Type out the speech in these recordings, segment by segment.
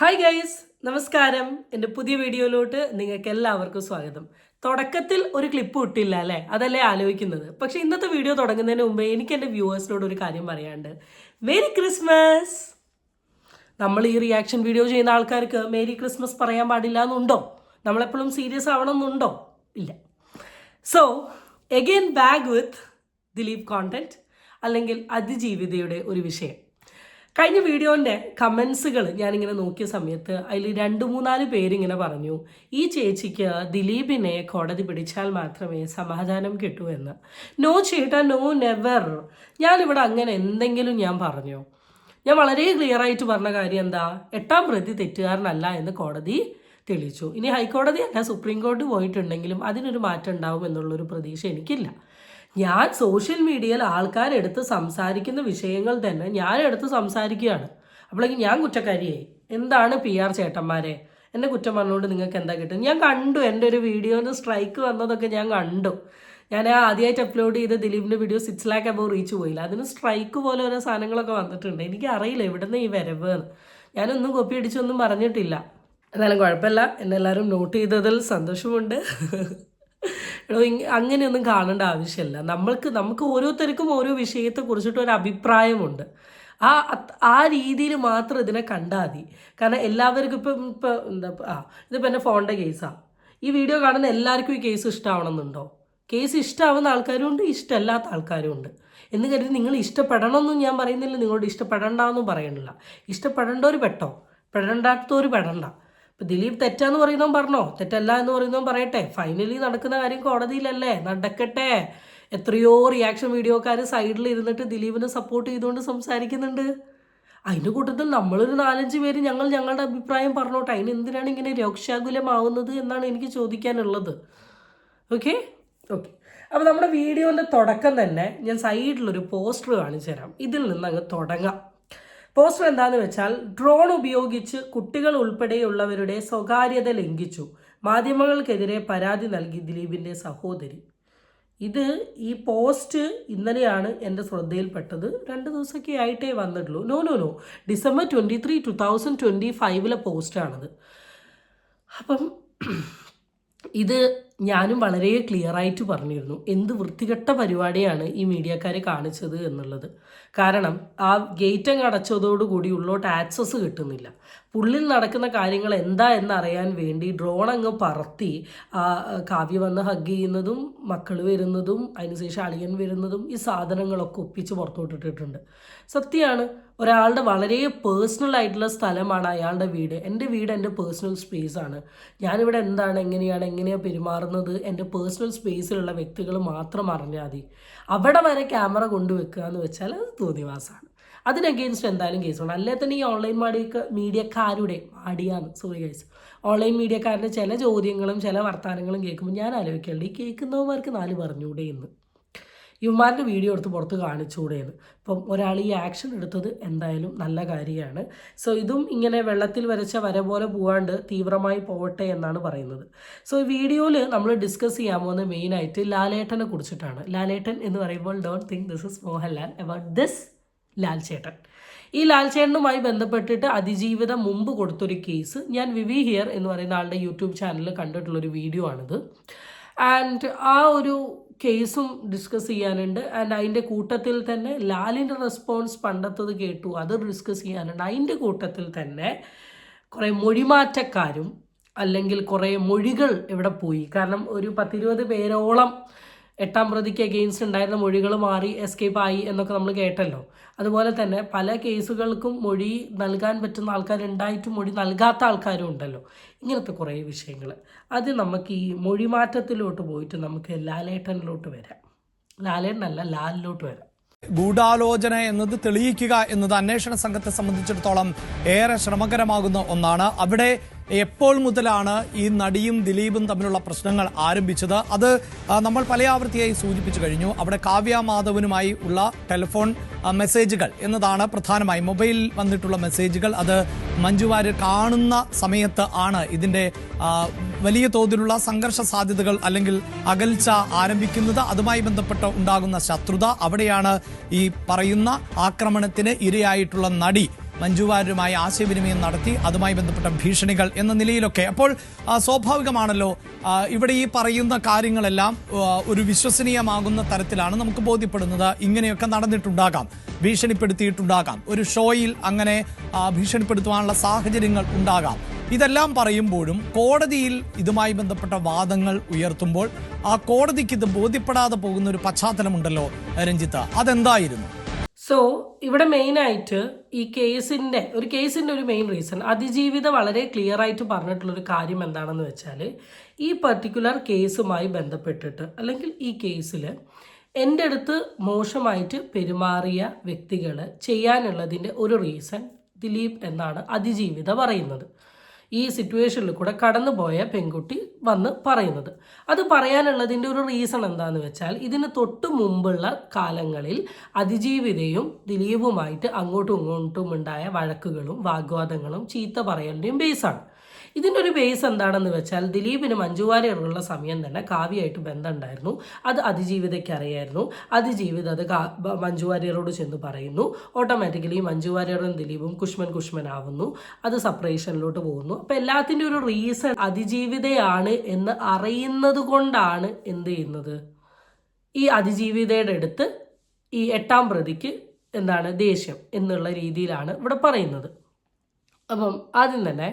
Hi guys നമസ്കാരം. എന്റെ പുതിയ വീഡിയോയിലോട്ട് നിങ്ങൾക്ക് എല്ലാവർക്കും സ്വാഗതം. തുടക്കത്തിൽ ഒരു ക്ലിപ്പ് ഇട്ടില്ല അല്ലേ? അതല്ലേ ആലോചിക്കുന്നത്. പക്ഷെ ഇന്നത്തെ വീഡിയോ തുടങ്ങുന്നതിന് മുമ്പേ എനിക്ക് എന്റെ വ്യൂവേഴ്സിനോട് ഒരു കാര്യം പറയാണ്ട് മേരി ക്രിസ്മസ് നമ്മൾ ഈ റിയാക്ഷൻ വീഡിയോ ചെയ്യുന്ന ആൾക്കാർക്ക് മേരി ക്രിസ്മസ് പറയാൻ പാടില്ല എന്നുണ്ടോ? നമ്മളെപ്പോഴും സീരിയസ് ആവണമെന്നുണ്ടോ ഇല്ല. So again back with Dileep content അല്ലെങ്കിൽ അതിജീവിതയുടെ ഒരു വിഷയം. കഴിഞ്ഞ വീഡിയോന്റെ കമൻസുകൾ ഞാനിങ്ങനെ നോക്കിയ സമയത്ത് അതിൽ രണ്ട് മൂന്നാൽ പേരിങ്ങനെ പറഞ്ഞു ഈ ചേച്ചിക്ക് ദിലീപിനെ കോടതി പിടിച്ചാൽ മാത്രമേ സമാധാനം കിട്ടൂ എന്ന്. നോ ചേട്ടാ നോ നെവർ ഞാനിവിടെ അങ്ങനെ എന്തെങ്കിലും ഞാൻ പറഞ്ഞു. ഞാൻ വളരെ ക്ലിയർ ആയിട്ട് പറഞ്ഞ കാര്യം എന്താ എട്ടാം പ്രതി തെറ്റുകാരനല്ല എന്ന് കോടതി തെളിയിച്ചു. ഇനി ഹൈക്കോടതി അല്ല സുപ്രീം കോടതി പോയിട്ടുണ്ടെങ്കിലും അതിനൊരു മാറ്റം ഉണ്ടാവും എന്നുള്ളൊരു പ്രതീക്ഷ എനിക്കില്ല. ഞാൻ സോഷ്യൽ മീഡിയയിൽ ആൾക്കാരെടുത്ത് സംസാരിക്കുന്ന വിഷയങ്ങൾ തന്നെ ഞാൻ എടുത്ത് സംസാരിക്കുകയാണ്. അപ്പോഴേക്കും ഞാൻ കുറ്റക്കാരിയായി. എന്താണ് പി ആർ ചേട്ടന്മാരെ? എന്നെ കുറ്റം പറഞ്ഞുകൊണ്ട് നിങ്ങൾക്ക് എന്താ കിട്ടും ഞാൻ കണ്ടു എന്റെ ഒരു വീഡിയോന് സ്ട്രൈക്ക് വന്നതൊക്കെ ഞാൻ കണ്ടു. ഞാൻ ആദ്യമായിട്ട് അപ്ലോഡ് ചെയ്ത ദിലീപിന്റെ video six lakh above reach പോയില്ല. അതിന് സ്ട്രൈക്ക് പോലെ ഓരോ സാധനങ്ങളൊക്കെ വന്നിട്ടുണ്ട്. എനിക്ക് അറിയില്ല എവിടുന്ന് ഈ വരവ് ഞാനൊന്നും കോപ്പി അടിച്ചൊന്നും പറഞ്ഞിട്ടില്ല. എന്നാലും കുഴപ്പമില്ല. എന്നെല്ലാവരും നോട്ട് ചെയ്തതിൽ സന്തോഷമുണ്ട്. അങ്ങനെയൊന്നും കാണേണ്ട ആവശ്യമില്ല നമ്മൾക്ക് നമുക്ക് ഓരോരുത്തർക്കും ഓരോ വിഷയത്തെ കുറിച്ചിട്ട് ഒരു അഭിപ്രായമുണ്ട്. ആ ആ രീതിയിൽ മാത്രം ഇതിനെ കണ്ടാൽ മതി. കാരണം എല്ലാവർക്കും ഇപ്പം ഇപ്പോൾ എന്താ ആ ഇതിപ്പോൾ എന്റെ ഫോണിന്റെ കേസാണ് ഈ വീഡിയോ കാണുന്ന എല്ലാവർക്കും ഈ കേസ് ഇഷ്ടമാവണമെന്നുണ്ടോ കേസ് ഇഷ്ടമാവുന്ന ആൾക്കാരും ഉണ്ട് ഇഷ്ടമല്ലാത്ത ആൾക്കാരും ഉണ്ട് എന്ന് കരുതി നിങ്ങൾ ഇഷ്ടപ്പെടണമെന്നും ഞാൻ പറയുന്നില്ല നിങ്ങളോട് ഇഷ്ടപ്പെടണ്ടെന്നും പറയണില്ല. ഇഷ്ടപ്പെടേണ്ടവർ പെട്ടോ? പെടണ്ടാത്തവർ പെടണ്ട. ഇപ്പം ദിലീപ് തെറ്റാന്ന് പറയുന്നവൻ പറഞ്ഞോ? തെറ്റല്ല എന്ന് പറയുന്നവൻ പറയട്ടെ. ഫൈനലി നടക്കുന്ന കാര്യം കോടതിയിലല്ലേ? നടക്കട്ടെ. എത്രയോ റിയാക്ഷൻ വീഡിയോക്കാർ സൈഡിൽ ഇരുന്നിട്ട് ദിലീപിനെ സപ്പോർട്ട് ചെയ്തുകൊണ്ട് സംസാരിക്കുന്നുണ്ട്. അതിന്റെ കൂട്ടത്തിൽ നമ്മളൊരു നാലഞ്ച് പേര് ഞങ്ങൾ ഞങ്ങളുടെ അഭിപ്രായം പറഞ്ഞോട്ടെ. അതിന് എന്തിനാണ് ഇങ്ങനെ രോക്ഷാകുലമാവുന്നത് എന്നാണ് എനിക്ക് ചോദിക്കാനുള്ളത്. ഓക്കെ ഓക്കെ അപ്പോൾ നമ്മുടെ വീഡിയോന്റെ തുടക്കം തന്നെ ഞാൻ സൈഡിലൊരു പോസ്റ്റർ കാണിച്ചു തരാം ഇതിൽ നിന്ന് അങ്ങ് തുടങ്ങാം. പോസ്റ്റർ എന്താണെന്ന് വെച്ചാൽ ഡ്രോൺ ഉപയോഗിച്ച് കുട്ടികൾ ഉൾപ്പെടെയുള്ളവരുടെ സ്വകാര്യത ലംഘിച്ചു. മാധ്യമങ്ങൾക്കെതിരെ പരാതി നൽകി ദിലീപിന്റെ സഹോദരി. ഇത് ഈ പോസ്റ്റ് ഇന്നലെയാണ് എന്റെ ശ്രദ്ധയിൽപ്പെട്ടത്. രണ്ട് ദിവസമൊക്കെ ആയിട്ടേ വന്നിട്ടുള്ളൂ. No no no December twenty three two thousand twenty ഫൈവിലെ പോസ്റ്റാണത്. അപ്പം ഇത് ഞാനും വളരെ ക്ലിയർ ആയിട്ട് പറഞ്ഞിരുന്നു. എന്ത് വൃത്തികെട്ട പരിപാടിയാണ് ഈ മീഡിയക്കാർ കാണിച്ചത് എന്നുള്ളത്. കാരണം ആ ഗേറ്റ് അങ്ങ് അടച്ചതോടുകൂടി ഉള്ളോട്ട് ആക്സസ് കിട്ടുന്നില്ല. പുള്ളിൽ നടക്കുന്ന കാര്യങ്ങൾ എന്താ എന്നറിയാൻ വേണ്ടി ഡ്രോൺ അങ്ങ് പറത്തി കാവ്യ വന്ന് ഹഗ് ചെയ്യുന്നതും മക്കൾ വരുന്നതും അതിനുശേഷം അളിയൻ വരുന്നതും ഈ സാധനങ്ങളൊക്കെ ഒപ്പിച്ച് പുറത്തോട്ടിട്ടിട്ടുണ്ട്. സത്യമാണ് ഒരാളുടെ വളരെ പേഴ്സണൽ ആയിട്ടുള്ള സ്ഥലമാണ് അയാളുടെ വീട്. എന്റെ വീട് എന്റെ പേഴ്സണൽ സ്പേസ് ആണ്. ഞാനിവിടെ എന്താണ് എങ്ങനെയാണ് എങ്ങനെയാണ് പെരുമാറുന്നത്? എന്റെ പേഴ്സണൽ സ്പേസിലുള്ള വ്യക്തികൾ മാത്രം അറിഞ്ഞാൽ മതി. അവിടെ വരെ ക്യാമറ കൊണ്ടുവെക്കുക എന്ന് വെച്ചാൽ അത് തോന്നിവാസാണ് അതിന് എന്തായാലും കേസുണ്ട് അല്ലേ തന്നെ ഈ ഓൺലൈൻ മീഡിയ മീഡിയക്കാരുടെ മാഡിയാണ് സോറി ഗൈസ് ഓൺലൈൻ മീഡിയക്കാരുടെ ചില ചോദ്യങ്ങളും ചില വർത്തമാനങ്ങളും കേൾക്കുമ്പോൾ ഞാൻ ആലോചിക്കുന്നുണ്ട് ഈ കേൾക്കുന്നവന്മാർക്ക് നാല് പറഞ്ഞൂടെ എന്ന്. ഇവന്മാരുടെ വീഡിയോ എടുത്ത് പുറത്ത് കാണിച്ചുകൂടെയെന്ന് ഇപ്പം ഒരാൾ ഈ ആക്ഷൻ എടുത്തത് എന്തായാലും നല്ല കാര്യമാണ്. സോ ഇതും ഇങ്ങനെ വെള്ളത്തിൽ വരച്ച വര പോലെ പോവാണ്ട് തീവ്രമായി പോവട്ടെ എന്നാണ് പറയുന്നത്. സോ ഈ വീഡിയോയിൽ നമ്മൾ ഡിസ്കസ് ചെയ്യാൻ പോകുന്നത് മെയിനായിട്ട് ലാലേട്ടനെ കുറിച്ചിട്ടാണ്. ലാലേട്ടൻ എന്ന് പറയുമ്പോൾ don't think this is Mohanlal about this Lal ചേട്ടൻ ഈ ലാൽ ചേട്ടനുമായി ബന്ധപ്പെട്ടിട്ട് അതിജീവിതം മുമ്പ് കൊടുത്തൊരു കേസ് ഞാൻ വിവി ഹിയർ എന്ന് പറയുന്ന ആളുടെ യൂട്യൂബ് ചാനലിൽ കണ്ടിട്ടുള്ളൊരു വീഡിയോ ആണിത്. ആൻഡ് ആ ഒരു കേസും ഡിസ്കസ് ചെയ്യാനുണ്ട്. ആൻഡ് അതിന്റെ കൂട്ടത്തിൽ തന്നെ ലാലിന്റെ റെസ്പോൺസ് പണ്ടത്തത് കേട്ടു. അത് ഡിസ്കസ് ചെയ്യാനുണ്ട്. അതിന്റെ കൂട്ടത്തിൽ തന്നെ കുറേ മൊഴിമാറ്റക്കാരും അല്ലെങ്കിൽ കുറേ മൊഴികൾ ഇവിടെ പോയി. കാരണം ഒരു പത്തിരുപത് പേരോളം എട്ടാം പ്രതിക്ക് അഗെയിൻസ്റ്റ് ഉണ്ടായിരുന്ന മൊഴികൾ മാറി എസ്കേപ്പ് ആയി എന്നൊക്കെ നമ്മൾ കേട്ടല്ലോ. അതുപോലെ തന്നെ പല കേസുകൾക്കും മൊഴി നൽകാൻ പറ്റുന്ന ആൾക്കാരുണ്ടായിട്ടും മൊഴി നൽകാത്ത ആൾക്കാരും ഉണ്ടല്ലോ. ഇങ്ങനത്തെ കുറേ വിഷയങ്ങൾ. അത് നമുക്ക് ഈ മൊഴിമാറ്റത്തിലോട്ട് പോയിട്ട് നമുക്ക് ലാലേട്ടനിലോട്ട് വരാം. ലാലേട്ടനല്ല ലാലിലോട്ട് വരാം. ഗൂഢാലോചന എന്നത് തെളിയിക്കുക എന്നത് അന്വേഷണ സംഘത്തെ സംബന്ധിച്ചിടത്തോളം ഏറെ ശ്രമകരമാകുന്ന ഒന്നാണ്. അവിടെ എപ്പോൾ മുതലാണ് ഈ നടിയും ദിലീപും തമ്മിലുള്ള പ്രശ്നങ്ങൾ ആരംഭിച്ചത്? അത് നമ്മൾ പല ആവൃത്തിയായി സൂചിപ്പിച്ചു കഴിഞ്ഞു. അവിടെ കാവ്യ മാധവനുമായി ഉള്ള ടെലിഫോൺ മെസ്സേജുകൾ എന്നതാണ് പ്രധാനമായി. മൊബൈലിൽ വന്നിട്ടുള്ള മെസ്സേജുകൾ അത് മഞ്ജു വാര്യർ കാണുന്ന സമയത്ത് ആണ് ഇതിന്റെ വലിയ തോതിലുള്ള സംഘർഷ സാധ്യതകൾ അല്ലെങ്കിൽ അകൽച്ച ആരംഭിക്കുന്നത്. അതുമായി ബന്ധപ്പെട്ട് ഉണ്ടാകുന്ന ശത്രുത അവിടെയാണ് ഈ പറയുന്ന ആക്രമണത്തിന് ഇരയായിട്ടുള്ള നടി മഞ്ജുവാരുമായി ആശയവിനിമയം നടത്തി അതുമായി ബന്ധപ്പെട്ട ഭീഷണികൾ എന്ന നിലയിലൊക്കെ. അപ്പോൾ സ്വാഭാവികമാണല്ലോ ഇവിടെ ഈ പറയുന്ന കാര്യങ്ങളെല്ലാം ഒരു വിശ്വസനീയമാകുന്ന തരത്തിലാണ് നമുക്ക് ബോധ്യപ്പെടുന്നത്. ഇങ്ങനെയൊക്കെ നടന്നിട്ടുണ്ടാകാം ഭീഷണിപ്പെടുത്തിയിട്ടുണ്ടാകാം. ഒരു ഷോയിൽ അങ്ങനെ ഭീഷണിപ്പെടുത്തുവാനുള്ള സാഹചര്യങ്ങൾ ഉണ്ടാകാം. ഇതെല്ലാം പറയുമ്പോഴും കോടതിയിൽ ഇതുമായി ബന്ധപ്പെട്ട വാദങ്ങൾ ഉയർത്തുമ്പോൾ ആ കോടതിക്ക് ഇത് ബോധ്യപ്പെടാതെ പോകുന്ന ഒരു പശ്ചാത്തലമുണ്ടല്ലോ രഞ്ജിത്ത്. അതെന്തായിരുന്നു? സോ ഇവിടെ മെയിനായിട്ട് ഈ കേസിന്റെ ഒരു കേസിന്റെ ഒരു മെയിൻ റീസൺ അതിജീവിത വളരെ ക്ലിയർ ആയിട്ട് പറഞ്ഞിട്ടുള്ളൊരു കാര്യം എന്താണെന്ന് വെച്ചാൽ ഈ പർട്ടിക്കുലർ കേസുമായി ബന്ധപ്പെട്ടിട്ട് അല്ലെങ്കിൽ ഈ കേസിൽ എന്റെ അടുത്ത് മോശമായിട്ട് പെരുമാറിയ വ്യക്തികൾ ചെയ്യാനുള്ളതിന്റെ ഒരു റീസൺ ദിലീപ് എന്നാണ് അതിജീവിത പറയുന്നത്. ഈ സിറ്റുവേഷനിൽ കൂടെ കടന്നുപോയ പെൺകുട്ടി വന്ന് പറയുന്നത്. അത് പറയാനുള്ളതിന്റെ ഒരു റീസൺ എന്താണെന്ന് വെച്ചാൽ ഇതിന് തൊട്ട് മുമ്പുള്ള കാലങ്ങളിൽ അതിജീവിതയും ദിലീപുമായിട്ട് അങ്ങോട്ടും ഇങ്ങോട്ടും ഉണ്ടായ വഴക്കുകളും വാഗ്വാദങ്ങളും ചീത്ത പറയലിന്റെയും ബേസാണ് ഇതിന്റെ ഒരു ബേസ് എന്താണെന്ന് വെച്ചാൽ ദിലീപിന് മഞ്ജുവാരിയോടുള്ള സമയം തന്നെ കാവ്യയായിട്ട് ബന്ധമുണ്ടായിരുന്നു. അത് അതിജീവിതയ്ക്ക് അറിയായിരുന്നു അതിജീവിത അത് മഞ്ജു ചെന്ന് പറയുന്നു. ഓട്ടോമാറ്റിക്കലി മഞ്ജുവാര്യറും ദിലീപും കുഷ്മൻ കുഷ്മൻ ആവുന്നു അത് സെപ്പറേഷനിലോട്ട് പോകുന്നു. അപ്പം എല്ലാത്തിന്റെ ഒരു റീസൺ അതിജീവിതയാണ് എന്ന് അറിയുന്നത് കൊണ്ടാണ് എന്ത് ചെയ്യുന്നത്? ഈ അതിജീവിതയുടെ അടുത്ത് ഈ എട്ടാം പ്രതിക്ക് എന്താണ് ദേഷ്യം എന്നുള്ള രീതിയിലാണ് ഇവിടെ പറയുന്നത്. അപ്പം ആദ്യം തന്നെ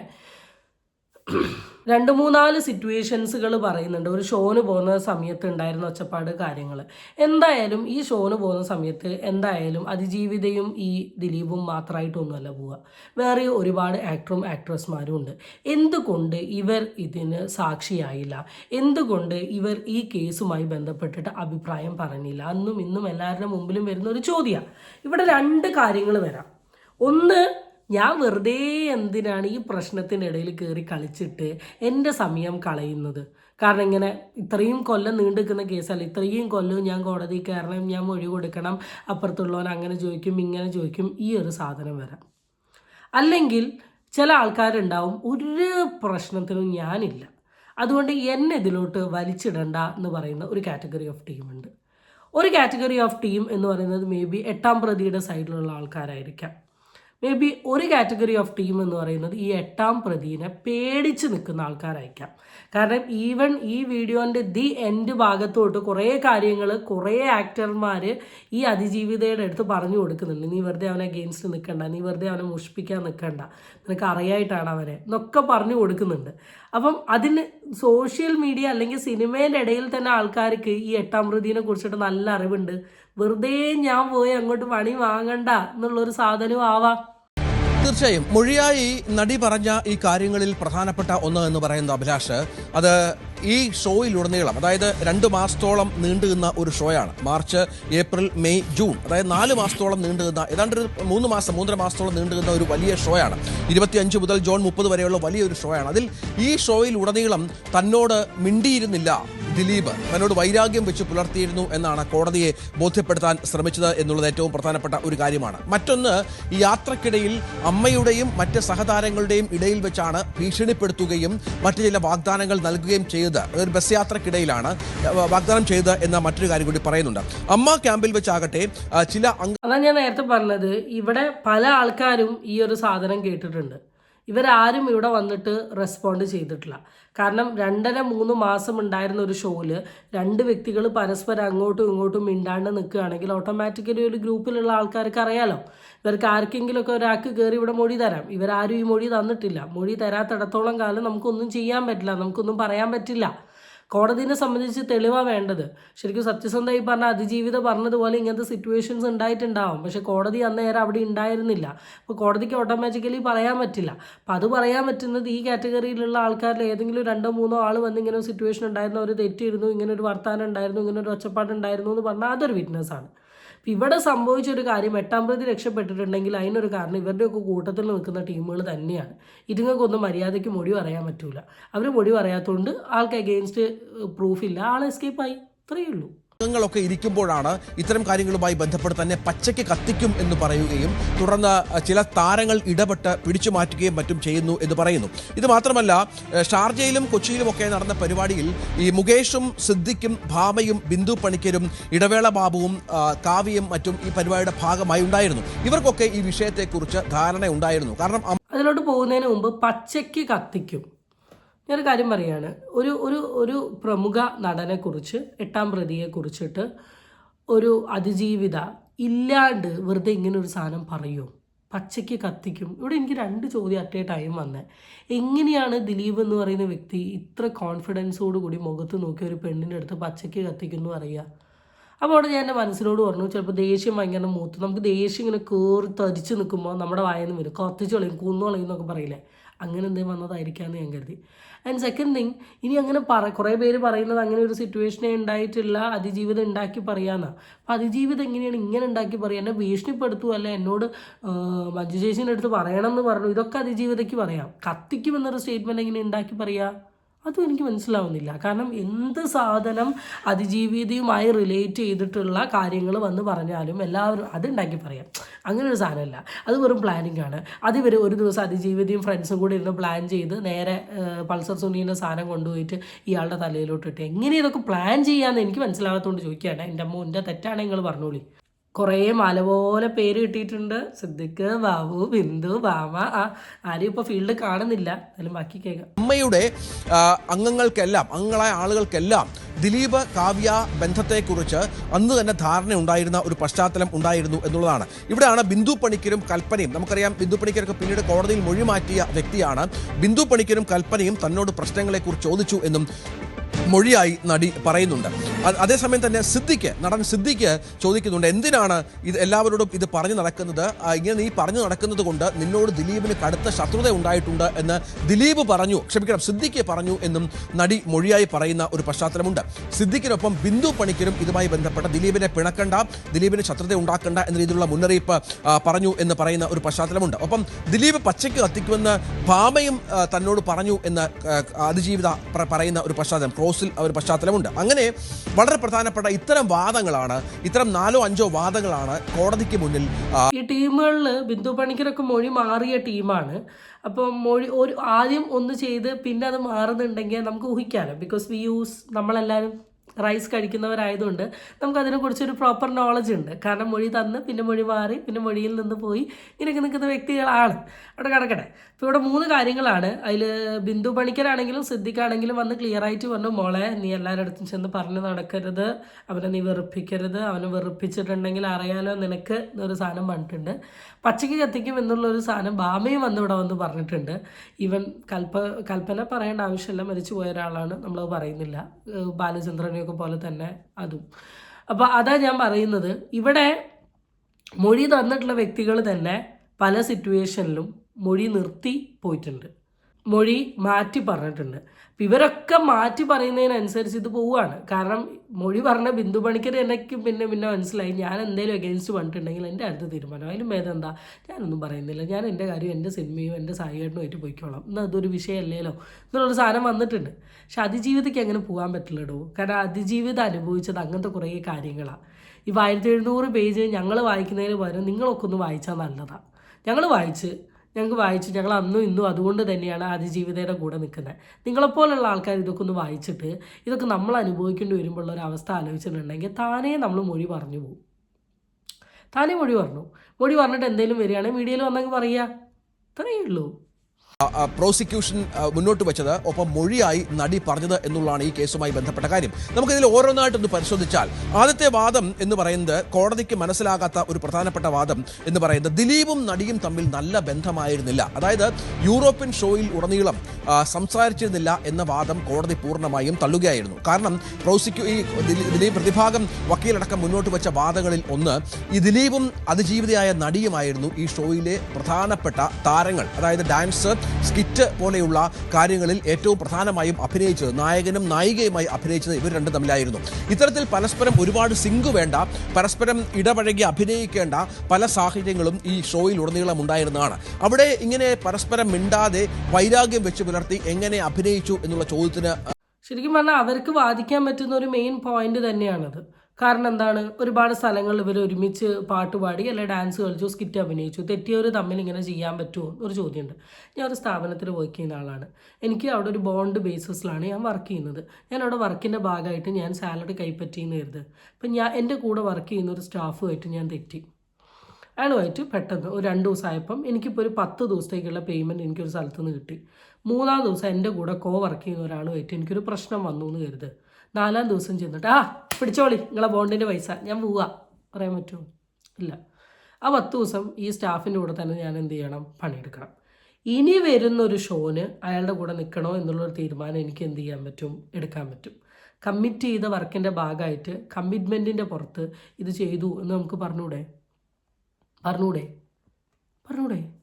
രണ്ട് മൂന്നാൽ സിറ്റുവേഷൻസുകൾ പറയുന്നുണ്ട്. ഒരു ഷോന് പോകുന്ന സമയത്ത് ഉണ്ടായിരുന്ന ഒച്ചപ്പാട് കാര്യങ്ങൾ എന്തായാലും ഈ ഷോന് പോകുന്ന സമയത്ത് എന്തായാലും അതിജീവിതയും ഈ ദിലീപും മാത്രമായിട്ടൊന്നുമല്ല പോവുക. വേറെ ഒരുപാട് ആക്ടറും ആക്ട്രസ്മാരും ഉണ്ട്. എന്തുകൊണ്ട് ഇവർ ഇതിന് സാക്ഷിയായില്ല? എന്തുകൊണ്ട് ഇവർ ഈ കേസുമായി ബന്ധപ്പെട്ടിട്ട് അഭിപ്രായം പറഞ്ഞില്ല? അന്നും ഇന്നും എല്ലാവരുടെ മുമ്പിലും വരുന്ന ഒരു ചോദ്യമാണ് ഇവിടെ രണ്ട് കാര്യങ്ങൾ വരാം. ഒന്ന് ഞാൻ വെറുതെ എന്തിനാണ് ഈ പ്രശ്നത്തിനിടയിൽ കയറി കളിച്ചിട്ട് എന്റെ സമയം കളയുന്നത്? കാരണം ഇങ്ങനെ ഇത്രയും കൊല്ലം നീണ്ടു നിൽക്കുന്ന കേസല്ല ഇത്രയും കൊല്ലം ഞാൻ കോടതി കയറണം ഞാൻ മൊഴി കൊടുക്കണം അപ്പുറത്തുള്ളവൻ അങ്ങനെ ചോദിക്കും ഇങ്ങനെ ചോദിക്കും ഈ ഒരു സാധനം വരാം. അല്ലെങ്കിൽ ചില ആൾക്കാരുണ്ടാവും ഒരു പ്രശ്നത്തിനും ഞാനില്ല. അതുകൊണ്ട് എന്നെ ഇതിലോട്ട് വലിച്ചിടണ്ട എന്ന് പറയുന്ന ഒരു കാറ്റഗറി ഓഫ് ടീമുണ്ട് ഒരു കാറ്റഗറി ഓഫ് ടീം എന്ന് പറയുന്നത് മേ ബി എട്ടാം പ്രതിയുടെ സൈഡിലുള്ള ആൾക്കാരായിരിക്കാം. മേ ബി ഒരു കാറ്റഗറി ഓഫ് ടീം എന്ന് പറയുന്നത് ഈ എട്ടാം പ്രതിനെ പേടിച്ച് നിൽക്കുന്ന ആൾക്കാരായിരിക്കാം. കാരണം ഈവൻ ഈ വീഡിയോന്റെ ദി എൻഡ് ഭാഗത്തോട്ട് കുറേ കാര്യങ്ങൾ കുറേ ആക്ടർമാർ ഈ അതിജീവിതയുടെ അടുത്ത് പറഞ്ഞു കൊടുക്കുന്നുണ്ട്. നീ വെറുതെ അവനെ അഗെയിൻസ്റ്റ് നിൽക്കണ്ട നീ വെറുതെ അവനെ മുഷിപ്പിക്കാൻ നിൽക്കണ്ട നിനക്ക് അറിയായിട്ടാണ് അവനെ എന്നൊക്കെ പറഞ്ഞു കൊടുക്കുന്നുണ്ട്. അപ്പം അതിന് സോഷ്യൽ മീഡിയ അല്ലെങ്കിൽ സിനിമേന്റെ ഇടയിൽ തന്നെ ആൾക്കാർക്ക് ഈ എട്ടാം പ്രതിനെ കുറിച്ചിട്ട് നല്ല അറിവുണ്ട്. വെറുതെ ഞാൻ പോയി അങ്ങോട്ട് പണി വാങ്ങണ്ട എന്നുള്ളൊരു സാധനവും ആവാം. തീർച്ചയായും. മൊഴിയായി നടി പറഞ്ഞ ഈ കാര്യങ്ങളിൽ പ്രധാനപ്പെട്ട ഒന്ന് എന്ന് പറയുന്ന അഭിലാഷ്. അത് ഈ ഷോയിലുടനീളം അതായത് രണ്ട് മാസത്തോളം നീണ്ടുനിന്ന ഒരു ഷോയാണ്. March April May June. അതായത് നാല് മാസത്തോളം നീണ്ടുനിന്ന ഏതാണ്ട് ഒരു മൂന്ന് മാസം മൂന്നര മാസത്തോളം നീണ്ടുനിന്ന ഒരു വലിയ ഷോയാണ്. ഇരുപത്തിയഞ്ച് മുതൽ ജോൺ മുപ്പത് വരെയുള്ള വലിയൊരു ഷോയാണ്. അതിൽ ഈ ഷോയിൽ ഉടനീളം തന്നോട് മിണ്ടിയിരുന്നില്ല ദിലീപ്. തന്നോട് വൈരാഗ്യം വെച്ച് പുലർത്തിയിരുന്നു എന്നാണ് കോടതിയെ ബോധ്യപ്പെടുത്താൻ ശ്രമിച്ചത് എന്നുള്ളത് ഏറ്റവും പ്രധാനപ്പെട്ട ഒരു കാര്യമാണ്. മറ്റൊന്ന് ഈ യാത്രക്കിടയിൽ അമ്മയുടെയും മറ്റ് സഹതാരങ്ങളുടെയും ഇടയിൽ വെച്ചാണ് ഭീഷണിപ്പെടുത്തുകയും മറ്റു ചില വാഗ്ദാനങ്ങൾ നൽകുകയും ചെയ്തത്. ഒരു ബസ് യാത്രക്കിടയിലാണ് വാഗ്ദാനം ചെയ്ത് എന്ന മറ്റൊരു കാര്യം കൂടി പറയുന്നുണ്ട്. അമ്മ ക്യാമ്പിൽ വെച്ചാകട്ടെ ചില അതാ ഞാൻ നേരത്തെ പറഞ്ഞത് ഇവിടെ പല ആൾക്കാരും ഈ ഒരു സാധനം കേട്ടിട്ടുണ്ട്. ഇവരാരും ഇവിടെ വന്നിട്ട് റെസ്പോണ്ട് ചെയ്തിട്ടില്ല. കാരണം രണ്ടര മൂന്ന് മാസം ഉണ്ടായിരുന്ന ഒരു ഷോയിൽ രണ്ട് വ്യക്തികൾ പരസ്പരം അങ്ങോട്ടും ഇങ്ങോട്ടും മിണ്ടാണ്ട് നിൽക്കുകയാണെങ്കിൽ ഓട്ടോമാറ്റിക്കലി ഒരു ഗ്രൂപ്പിലുള്ള ആൾക്കാർക്ക് അറിയാലോ. ഇവർക്ക് ആർക്കെങ്കിലുമൊക്കെ ഒരാൾക്ക് കയറി ഇവിടെ മൊഴി തരാം. ഇവരാരും ഈ മൊഴി തന്നിട്ടില്ല. മൊഴി തരാത്തിടത്തോളം കാലം നമുക്കൊന്നും ചെയ്യാൻ പറ്റില്ല. നമുക്കൊന്നും പറയാൻ പറ്റില്ല. കോടതിനെ സംബന്ധിച്ച് തെളിവാണ് വേണ്ടത്. ശരിക്കും സത്യസന്ധമായി പറഞ്ഞ അതിജീവിത പറഞ്ഞതുപോലെ ഇങ്ങനത്തെ സിറ്റുവേഷൻസ് ഉണ്ടായിട്ടുണ്ടാവും. പക്ഷെ കോടതി അന്നേരം അവിടെ ഉണ്ടായിരുന്നില്ല. അപ്പോൾ കോടതിക്ക് ഓട്ടോമാറ്റിക്കലി പറയാൻ പറ്റില്ല. അപ്പം അത് പറയാൻ പറ്റുന്നത് ഈ കാറ്റഗറിയിലുള്ള ആൾക്കാരിൽ ഏതെങ്കിലും രണ്ടോ മൂന്നോ ആൾ വന്ന് ഇങ്ങനെ ഒരു സിറ്റുവേഷൻ ഉണ്ടായിരുന്നു. അവർ തെറ്റിയിരുന്നു ഇങ്ങനെ ഒരു വർത്താനം ഉണ്ടായിരുന്നു ഇങ്ങനെ ഒരു ഒച്ചപ്പാടുണ്ടായിരുന്നു എന്ന് പറഞ്ഞാൽ അതൊരു വിറ്റ്നസ് ഇവിടെ സംഭവിച്ചൊരു കാര്യം എട്ടാം പ്രതി രക്ഷപ്പെട്ടിട്ടുണ്ടെങ്കിൽ അതിനൊരു കാരണം ഇവരുടെയൊക്കെ കൂട്ടത്തിൽ നിൽക്കുന്ന ടീമുകൾ തന്നെയാണ്. ഇതുങ്ങൾക്കൊന്നും മര്യാദയ്ക്ക് മൊഴി പറയാൻ പറ്റൂല. അവർ മൊഴി പറയാത്തതുകൊണ്ട് ആൾക്ക് അഗെയിൻസ്റ്റ് പ്രൂഫില്ല ആൾ എസ്കേപ്പായി ഇത്രയേ ഉള്ളൂ. അംഗങ്ങളൊക്കെ ഇരിക്കുമ്പോഴാണ് ഇത്തരം കാര്യങ്ങളുമായി ബന്ധപ്പെട്ട് തന്നെ പച്ചയ്ക്ക് കത്തിക്കും എന്ന് പറയുകയും തുടർന്ന് ചില താരങ്ങൾ ഇടപെട്ട് പിടിച്ചു മാറ്റുകയും മറ്റും ചെയ്യുന്നു എന്ന് പറയുന്നു. ഇത് മാത്രമല്ല ഷാർജയിലും കൊച്ചിയിലും ഒക്കെ നടന്ന പരിപാടിയിൽ ഈ മുകേഷും സിദ്ദിഖും ഭാമയും ബിന്ദു പണിക്കരും ഇടവേള ബാബുവും കാവ്യയും മറ്റും ഈ പരിപാടിയുടെ ഭാഗമായി ഉണ്ടായിരുന്നു. ഇവർക്കൊക്കെ ഈ വിഷയത്തെക്കുറിച്ച് ധാരണ ഉണ്ടായിരുന്നു കാരണം അതിലോട്ട് പോകുന്നതിന് മുമ്പ് പച്ചയ്ക്ക് കത്തിക്കും. ഞാനൊരു കാര്യം പറയാണ്. ഒരു ഒരു ഒരു പ്രമുഖ നടനെക്കുറിച്ച് എട്ടാം പ്രതിയെ കുറിച്ചിട്ട് ഒരു അതിജീവിത ഇല്ലാണ്ട് വെറുതെ ഇങ്ങനെ ഒരു സാധനം പറയുമോ പച്ചയ്ക്ക് കത്തിക്കും. ഇവിടെ എനിക്ക് രണ്ട് ചോദ്യം അറ്റ് ടൈം വന്നത് എങ്ങനെയാണ് ദിലീപ് എന്ന് പറയുന്ന വ്യക്തി ഇത്ര കോൺഫിഡൻസോടുകൂടി മുഖത്ത് നോക്കി ഒരു പെണ്ണിന്റെ അടുത്ത് പച്ചയ്ക്ക് കത്തിക്കുന്നു പറയുക അപ്പോൾ അവിടെ ഞാൻ എന്റെ മനസ്സിനോട് പറഞ്ഞു ചിലപ്പോൾ ദേഷ്യം ഭയങ്കര മൂത്ത്. നമുക്ക് ദേഷ്യം ഇങ്ങനെ കയറി തരിച്ച് നിൽക്കുമ്പോൾ നമ്മുടെ വായന്ന് വരും കത്തിച്ച് കളയും കുന്നു കളയും എന്നൊക്കെ പറയില്ലേ? അങ്ങനെ എന്തെങ്കിലും വന്നതായിരിക്കാമെന്ന് ഞാൻ കരുതി. ആൻഡ് സെക്കൻഡ് തിങ് ഇനി അങ്ങനെ പറ കുറേ പേര് പറയുന്നത് അങ്ങനെ ഒരു സിറ്റുവേഷനെ ഉണ്ടായിട്ടില്ല. അതിജീവിതം ഉണ്ടാക്കി പറയാമെന്നാണ് അപ്പം അതിജീവിതം എങ്ങനെയാണ് ഇങ്ങനെ ഉണ്ടാക്കി പറയുക എന്നെ ഭീഷണിപ്പെടുത്തു അല്ല എന്നോട് മഞ്ജു ചേച്ചീന്റെ അടുത്ത് പറയണം എന്ന് പറഞ്ഞു. ഇതൊക്കെ അതിജീവിതയ്ക്ക് പറയാം. കത്തിക്കുമെന്നൊരു സ്റ്റേറ്റ്മെന്റ് എങ്ങനെ ഉണ്ടാക്കി പറയുക അതും എനിക്ക് മനസ്സിലാവുന്നില്ല. കാരണം എന്ത് സാധനം അതിജീവിതയുമായി റിലേറ്റ് ചെയ്തിട്ടുള്ള കാര്യങ്ങൾ വന്ന് പറഞ്ഞാലും എല്ലാവരും അതുണ്ടാക്കി പറയാം. അങ്ങനെ ഒരു സാധനമല്ല. അത് വെറും പ്ലാനിങ് ആണ്. അത് ഇവർ ഒരു ദിവസം അതിജീവിതയും ഫ്രണ്ട്സും കൂടി ഇരുന്ന് പ്ലാൻ ചെയ്ത് നേരെ പൾസർ സുനീന്റെ സാധനം കൊണ്ടുപോയിട്ട് ഇയാളുടെ തലയിലോട്ട് ഇട്ട്. എങ്ങനെ ഇതൊക്കെ പ്ലാൻ ചെയ്യാമെന്ന് എനിക്ക് മനസ്സിലാകാത്തതുകൊണ്ട് ചോദിക്കുകയാണ്. എന്റെ അമ്മ എന്റെ തെറ്റാണ് നിങ്ങൾ പറഞ്ഞോളി. കുറേ മല പോലെ പേര് കിട്ടിയിട്ടുണ്ട്. സിദ്ദിഖ് ബാബു ബിന്ദു ബാമ ആ ആരും ഇപ്പോൾ ഫീൽഡ് കാണുന്നില്ല. എന്നാലും ബാക്കി കേൾക്കാം. അമ്മയുടെ അംഗങ്ങൾക്കെല്ലാം അംഗങ്ങളായ ആളുകൾക്കെല്ലാം ദിലീപ് കാവ്യ ബന്ധത്തെക്കുറിച്ച് അന്ന് തന്നെ ധാരണ ഉണ്ടായിരുന്ന ഒരു പശ്ചാത്തലം ഉണ്ടായിരുന്നു എന്നുള്ളതാണ്. ഇവിടെയാണ് ബിന്ദു പണിക്കരും കൽപ്പനയും. നമുക്കറിയാം ബിന്ദു പണിക്കരൊക്കെ പിന്നീട് കോടതിയിൽ മൊഴി മാറ്റിയ വ്യക്തിയാണ്. ബിന്ദു പണിക്കരും കൽപ്പനയും തന്നോട് പ്രശ്നങ്ങളെക്കുറിച്ച് ചോദിച്ചു എന്നും മൊഴിയായി നടി പറയുന്നുണ്ട്. അതേസമയം തന്നെ സിദ്ദിഖ് നടൻ സിദ്ദിഖ് ചോദിക്കുന്നുണ്ട് എന്തിനാണ് ഇത് എല്ലാവരോടും ഇത് പറഞ്ഞു നടക്കുന്നത്? ഇങ്ങനെ നീ പറഞ്ഞു നടക്കുന്നത് കൊണ്ട് നിന്നോട് ദിലീപിന് കടുത്ത ശത്രുത ഉണ്ടായിട്ടുണ്ട് എന്ന് ദിലീപ് പറഞ്ഞു. ക്ഷമിക്കണം സിദ്ദിഖ് പറഞ്ഞു എന്നും നടി മൊഴിയായി പറയുന്ന ഒരു പശ്ചാത്തലമുണ്ട്. സിദ്ദിഖിനൊപ്പം ബിന്ദു പണിക്കരും ഇതുമായി ബന്ധപ്പെട്ട ദിലീപിനെ പിണക്കണ്ട ദിലീപിന് ശത്രുത ഉണ്ടാക്കണ്ട എന്ന രീതിയിലുള്ള മുന്നറിയിപ്പ് പറഞ്ഞു എന്ന് പറയുന്ന ഒരു പശ്ചാത്തലമുണ്ട്. ഒപ്പം ദിലീപ് പച്ചയ്ക്ക് കത്തിക്കുമെന്ന് ഭാമയും തന്നോട് പറഞ്ഞു എന്ന് അതിജീവിത പറയുന്ന ഒരു പശ്ചാത്തലം. ക്രോസിൽ ഒരു പശ്ചാത്തലമുണ്ട്. അങ്ങനെ വളരെ പ്രധാനപ്പെട്ട ഇത്തരം വാദങ്ങളാണ് ഇത്തരം നാലോ അഞ്ചോ വാദങ്ങളാണ് കോടതിക്ക് മുന്നിൽ ഈ ടീമുകളിൽ ബിന്ദു പണിക്കരൊക്കെ മൊഴി മാറിയ ടീമാണ്. അപ്പോൾ മൊഴി ഒരു ആദ്യം ഒന്ന് ചെയ്ത് പിന്നെ അത് മാറുന്നുണ്ടെങ്കിൽ നമുക്ക് ഊഹിക്കാമല്ലോ ബിക്കോസ് വി യൂസ് നമ്മളെല്ലാവരും റൈസ് കഴിക്കുന്നവരായതുകൊണ്ട് നമുക്ക് അതിനെക്കുറിച്ചൊരു പ്രോപ്പർ നോളജ് ഉണ്ട്. കാരണം മൊഴി തന്ന് പിന്നെ മൊഴി മാറി പിന്നെ മൊഴിയിൽ നിന്ന് പോയി ഇങ്ങനെയൊക്കെ നിൽക്കുന്ന വ്യക്തികളാണ്. അവിടെ കിടക്കട്ടെ ഇപ്പോൾ ഇവിടെ മൂന്ന് കാര്യങ്ങളാണ്. അതിൽ ബിന്ദു പണിക്കരാണെങ്കിലും സിദ്ധിക്കാണെങ്കിലും വന്ന് ക്ലിയർ ആയിട്ട് പറഞ്ഞു മോളെ നീ എല്ലാവരുടെ അടുത്തും ചെന്ന് പറഞ്ഞു നടക്കരുത്. അവനെ നീ വെറുപ്പിക്കരുത്. അവനെ വെറുപ്പിച്ചിട്ടുണ്ടെങ്കിൽ അറിയാലോ നിനക്ക് എന്നൊരു സാധനം പറഞ്ഞിട്ടുണ്ട് പച്ചയ്ക്ക് കത്തിക്കും എന്നുള്ള ഒരു സാധനം ബാമയും വന്ന് ഇവിടെ വന്ന് പറഞ്ഞിട്ടുണ്ട്. ഇവൻ കൽപ്പ കൽപ്പന പറയേണ്ട ആവശ്യമില്ല മരിച്ചു പോയ ഒരാളാണ്. നമ്മളത് പറയുന്നില്ല. ബാലചന്ദ്രനെയൊക്കെ പോലെ തന്നെ അതും. അപ്പോൾ അതാ ഞാൻ പറയുന്നത്. ഇവിടെ മൊഴി തന്നിട്ടുള്ള വ്യക്തികൾ തന്നെ പല സിറ്റുവേഷനിലും മൊഴി നിർത്തി പോയിട്ടുണ്ട്. മൊഴി മാറ്റി പറഞ്ഞിട്ടുണ്ട്. അപ്പം ഇവരൊക്കെ മാറ്റി പറയുന്നതിനനുസരിച്ച് ഇത് പോവുകയാണ്. കാരണം മൊഴി പറഞ്ഞ ബിന്ദു പണിക്കർ എനിക്ക് പിന്നെ പിന്നെ മനസ്സിലായി. ഞാൻ എന്തെങ്കിലും എഗെയിൻസ്റ്റ് പറഞ്ഞിട്ടുണ്ടെങ്കിൽ എന്റെ അടുത്ത് തീരുമാനം. അതിലും ഭേദം എന്താ? ഞാനൊന്നും പറയുന്നില്ല. ഞാൻ എന്റെ കാര്യം എന്റെ സിനിമയും എന്റെ സായികേട്ടനുമായിട്ട് പോയിക്കോളാം. എന്നാൽ അതൊരു വിഷയമല്ലല്ലോ എന്നുള്ളൊരു സാധനം വന്നിട്ടുണ്ട്. പക്ഷെ അതിജീവിതയ്ക്ക് അങ്ങനെ പോകാൻ പറ്റില്ലടോ? കാരണം അതിജീവിതം അനുഭവിച്ചത് അങ്ങനത്തെ കുറേ കാര്യങ്ങളാണ് ഈ ആയിരത്തി എഴുന്നൂറ് പേജ് ഞങ്ങൾ വായിക്കുന്നതിന് പകരം നിങ്ങളൊക്കെ ഒന്ന് വായിച്ചാൽ നല്ലതാണ് ഞങ്ങൾ വായിച്ച് ഞങ്ങൾക്ക് വായിച്ച് ഞങ്ങൾ അന്നും ഇന്നും അതുകൊണ്ട് തന്നെയാണ് അതിജീവിതയുടെ കൂടെ നിൽക്കുന്നത്. നിങ്ങളെപ്പോലുള്ള ആൾക്കാർ ഇതൊക്കെ ഒന്ന് വായിച്ചിട്ട് ഇതൊക്കെ നമ്മൾ അനുഭവിക്കേണ്ടി വരുമ്പോഴുള്ള ഒരു അവസ്ഥ ആലോചിച്ചിട്ടുണ്ടെങ്കിൽ താനേ നമ്മൾ മൊഴി പറഞ്ഞു പോകും താനേ മൊഴി പറഞ്ഞു. മൊഴി പറഞ്ഞിട്ട് എന്തെങ്കിലും വരികയാണെങ്കിൽ മീഡിയയിൽ വന്നെങ്കിൽ പറയുക. ഇത്രയേ ഉള്ളൂ. പ്രോസിക്യൂഷൻ മുന്നോട്ട് വെച്ചത് ഒപ്പം മൊഴിയായി നടി പറഞ്ഞത് എന്നുള്ളതാണ് ഈ കേസുമായി ബന്ധപ്പെട്ട കാര്യം. നമുക്കിതിൽ ഓരോന്നായിട്ടൊന്ന് പരിശോധിച്ചാൽ ആദ്യത്തെ വാദം എന്ന് പറയുന്നത് കോടതിക്ക് മനസ്സിലാകാത്ത ഒരു പ്രധാനപ്പെട്ട വാദം എന്ന് പറയുന്നത് ദിലീപും നടിയും തമ്മിൽ നല്ല ബന്ധമായിരുന്നില്ല. അതായത് യൂറോപ്യൻ ഷോയിൽ ഉടനീളം സംസാരിച്ചിരുന്നില്ല എന്ന വാദം കോടതി പൂർണമായും തള്ളുകയായിരുന്നു. കാരണം പ്രോസിക്യൂ ഈ ദിലീപ് പ്രതിഭാഗം വക്കീലടക്കം മുന്നോട്ട് വെച്ച വാദങ്ങളിൽ ഒന്ന് ഈ ദിലീപും അതിജീവിതയായ നടിയുമായിരുന്നു ഈ ഷോയിലെ പ്രധാനപ്പെട്ട താരങ്ങൾ. അതായത് ഡാൻസ് സ്കിറ്റ് പോലെയുള്ള കാര്യങ്ങളിൽ ഏറ്റവും പ്രധാനമായും അഭിനയിച്ചത് നായകനും നായികയുമായി അഭിനയിച്ചത് ഇവർ രണ്ടും തമ്മിലായിരുന്നു. ഇത്തരത്തിൽ പരസ്പരം ഒരുപാട് സിങ്ക് വേണ്ട പരസ്പരം ഇടപഴകി അഭിനയിക്കേണ്ട പല സാഹചര്യങ്ങളും ഈ ഷോയിൽ ഉടനീളം ഉണ്ടായിരുന്നതാണ്. അവിടെ ഇങ്ങനെ പരസ്പരം മിണ്ടാതെ വൈരാഗ്യം വെച്ച് പുലർത്തി എങ്ങനെ അഭിനയിച്ചു എന്നുള്ള ചോദ്യത്തിന് ശരിക്കും പറഞ്ഞാൽ അവർക്ക് വാദിക്കാൻ പറ്റുന്ന ഒരു മെയിൻ പോയിന്റ് തന്നെയാണത്. കാരണം എന്താണ്? ഒരുപാട് സ്ഥലങ്ങളിൽ ഇവർ ഒരുമിച്ച് പാട്ട് പാടി അല്ലെ ഡാൻസ് കളിച്ചു സ്കിറ്റ് അഭിനയിച്ചു. തെറ്റിയവർ തമ്മിൽ ഇങ്ങനെ ചെയ്യാൻ പറ്റുമോ ഒരു ചോദ്യമുണ്ട്. ഞാൻ ഒരു സ്ഥാപനത്തിൽ വർക്ക് ചെയ്യുന്ന ആളാണ്. എനിക്ക് അവിടെ ഒരു ബോണ്ട് ബേസിസിലാണ് ഞാൻ വർക്ക് ചെയ്യുന്നത്. ഞാൻ അവിടെ വർക്കിന്റെ ഭാഗമായിട്ട് ഞാൻ സാലറി കൈപ്പറ്റിയെന്ന് കരുത് അപ്പം ഞാൻ എന്റെ കൂടെ വർക്ക് ചെയ്യുന്ന ഒരു സ്റ്റാഫുമായിട്ട് ഞാൻ തെറ്റി. അയാളുമായിട്ട് പെട്ടെന്ന് ഒരു രണ്ട് ദിവസമായപ്പം എനിക്കിപ്പോൾ ഒരു പത്ത് ദിവസത്തേക്കുള്ള പേയ്മെന്റ് എനിക്കൊരു സ്ഥലത്തുനിന്ന് കിട്ടി. മൂന്നാം ദിവസം എന്റെ കൂടെ കോ വർക്ക് ചെയ്യുന്ന ഒരാളുമായിട്ട് എനിക്കൊരു പ്രശ്നം വന്നു എന്ന് കരുത് നാലാം ദിവസം ചെന്നിട്ട് ആ പിടിച്ചോളി നിങ്ങളെ ബോണ്ടിന്റെ പൈസ ഞാൻ പോവാ പറയാൻ പറ്റുമോ? ഇല്ല. ആ പത്ത് ദിവസം ഈ സ്റ്റാഫിന്റെ കൂടെ തന്നെ ഞാൻ എന്ത് ചെയ്യണം? പണിയെടുക്കണം. ഇനി വരുന്ന ഒരു ഷോന് അയാളുടെ കൂടെ നിൽക്കണോ എന്നുള്ളൊരു തീരുമാനം എനിക്ക് എന്ത് ചെയ്യാൻ പറ്റും? എടുക്കാൻ പറ്റും. കമ്മിറ്റ് ചെയ്ത വർക്കിന്റെ ഭാഗമായിട്ട് കമ്മിറ്റ്മെന്റിന്റെ പുറത്ത് ഇത് ചെയ്തു എന്ന് നമുക്ക് പറഞ്ഞൂടെ? പറഞ്ഞൂടെ? പറഞ്ഞൂടെ?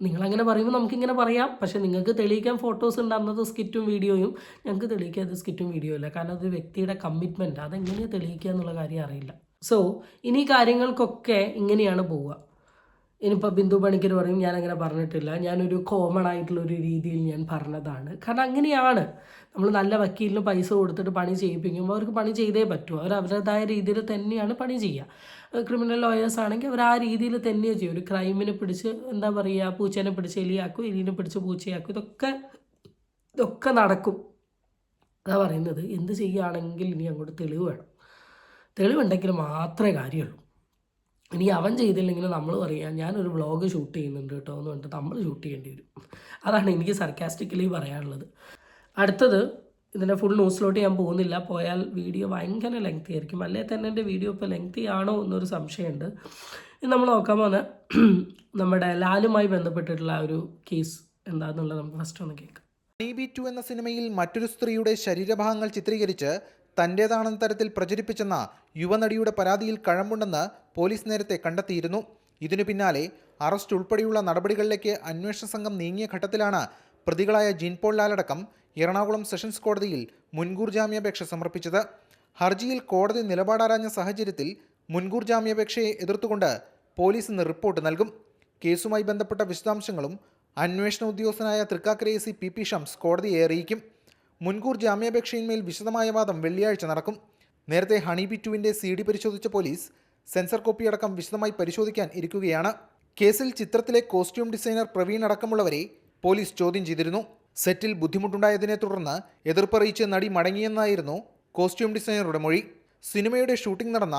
നിങ്ങളങ്ങനെ പറയുമ്പോൾ നമുക്കിങ്ങനെ പറയാം. പക്ഷെ നിങ്ങൾക്ക് തെളിയിക്കാൻ ഫോട്ടോസ് ഉണ്ട് അന്നത്തെ സ്കിറ്റും വീഡിയോയും ഞങ്ങൾക്ക് തെളിയിക്കാൻ അത് സ്കിറ്റും വീഡിയോ ഇല്ല. കാരണം അത് വ്യക്തിയുടെ കമ്മിറ്റ്മെന്റ് അതെങ്ങനെയാണ് തെളിയിക്കുക എന്നുള്ള കാര്യം അറിയില്ല. സോ ഇനി കാര്യങ്ങൾക്കൊക്കെ ഇങ്ങനെയാണ് പോവുക. ഇനിയിപ്പോൾ ബിന്ദു പണിക്കർ പറയും ഞാൻ അങ്ങനെ പറഞ്ഞിട്ടില്ല. ഞാനൊരു കോമൺ ആയിട്ടുള്ള ഒരു രീതിയിൽ ഞാൻ പറഞ്ഞതാണ്. കാരണം അങ്ങനെയാണ്. നമ്മൾ നല്ല വക്കീലിന് പൈസ കൊടുത്തിട്ട് പണി ചെയ്യിപ്പിക്കുമ്പോൾ അവർക്ക് പണി ചെയ്തേ പറ്റൂ. അവർ അവരുടേതായ രീതിയിൽ തന്നെയാണ് പണി ചെയ്യുക. ക്രിമിനൽ ലോയേഴ്സ് ആണെങ്കിൽ അവർ ആ രീതിയിൽ തന്നെയാണ് ചെയ്യും. ഒരു ക്രൈമിനെ പിടിച്ച് എന്താ പറയുക പൂച്ചേനെ പിടിച്ച് എലിയാക്കും എലീനെ പിടിച്ച് പൂച്ചയാക്കും. ഇതൊക്കെ ഇതൊക്കെ നടക്കും. അതാ പറയുന്നത്. എന്ത് ചെയ്യുകയാണെങ്കിൽ ഇനി അങ്ങോട്ട് തെളിവ് വേണം. തെളിവുണ്ടെങ്കിൽ മാത്രമേ കാര്യമുള്ളൂ. ഇനി അവൻ ചെയ്തില്ലെങ്കിൽ നമ്മൾ പറയാം ഞാനൊരു വ്ളോഗ് ഷൂട്ട് ചെയ്യുന്നുണ്ട് കേട്ടോ എന്ന് പറഞ്ഞിട്ട് നമ്മൾ ഷൂട്ട് ചെയ്യേണ്ടി വരും. അതാണ് എനിക്ക് സർക്കാസ്റ്റിക്കലി പറയാനുള്ളത്. അടുത്തത് ഇതിന്റെ ഫുൾ ന്യൂസിലോട്ട് ഞാൻ പോകുന്നില്ല. പോയാൽ വീഡിയോ ഭയങ്കര ലെങ്തി ആയിരിക്കും. അല്ലേ തന്നെ എന്റെ വീഡിയോ ഇപ്പോൾ ലെങ്തി ആണോ എന്നൊരു സംശയമുണ്ട്. ഇത് നമ്മൾ നോക്കാൻ പോകുന്ന നമ്മുടെ ലാലുമായി ബന്ധപ്പെട്ടിട്ടുള്ള ഒരു കേസ് എന്താണെന്നുള്ളത് നമുക്ക് ഫസ്റ്റ് ഒന്ന് കേൾക്കാം. ബി ടു എന്ന സിനിമയിൽ മറ്റൊരു സ്ത്രീയുടെ ശരീരഭാഗങ്ങൾ ചിത്രീകരിച്ച് തന്റേതാണെന്ന തരത്തിൽ പ്രചരിപ്പിച്ചെന്ന യുവനടിയുടെ പരാതിയിൽ കഴമ്പുണ്ടെന്ന് പോലീസ് നേരത്തെ കണ്ടെത്തിയിരുന്നു. ഇതിനു പിന്നാലെ അറസ്റ്റ് ഉൾപ്പെടെയുള്ള നടപടികളിലേക്ക് അന്വേഷണ സംഘം നീങ്ങിയ ഘട്ടത്തിലാണ് പ്രതികളായ ജിൻപോൾ ലാലടക്കം എറണാകുളം സെഷൻസ് കോടതിയിൽ മുൻകൂർ ജാമ്യാപേക്ഷ സമർപ്പിച്ചത്. ഹർജിയിൽ കോടതി നിലപാടാരാഞ്ഞ സാഹചര്യത്തിൽ മുൻകൂർ ജാമ്യാപേക്ഷയെ എതിർത്തുകൊണ്ട് പോലീസ് ഇന്ന് റിപ്പോർട്ട് നൽകും. കേസുമായി ബന്ധപ്പെട്ട വിശദാംശങ്ങളും അന്വേഷണ ഉദ്യോഗസ്ഥനായ Thrikkakara A C P P Shams കോടതിയെ അറിയിക്കും. മുൻകൂർ ജാമ്യാപേക്ഷയിന്മേൽ വിശദമായ വാദം വെള്ളിയാഴ്ച നടക്കും. നേരത്തെ ഹണി ബി ടുവിന്റെ സി ഡി പരിശോധിച്ച പോലീസ് സെൻസർ കോപ്പി അടക്കം വിശദമായി പരിശോധിക്കാൻ ഇരിക്കുകയാണ്. കേസിൽ ചിത്രത്തിലെ കോസ്റ്റ്യൂം ഡിസൈനർ പ്രവീൺ അടക്കമുള്ളവരെ പോലീസ് ചോദ്യം ചെയ്തിരുന്നു. സെറ്റിൽ ബുദ്ധിമുട്ടുണ്ടായതിനെ തുടർന്ന് എതിർപ്പറിയിച്ച് നടി മടങ്ങിയെന്നായിരുന്നു കോസ്റ്റ്യൂം ഡിസൈനറുടെ മൊഴി. സിനിമയുടെ ഷൂട്ടിംഗ് നടന്ന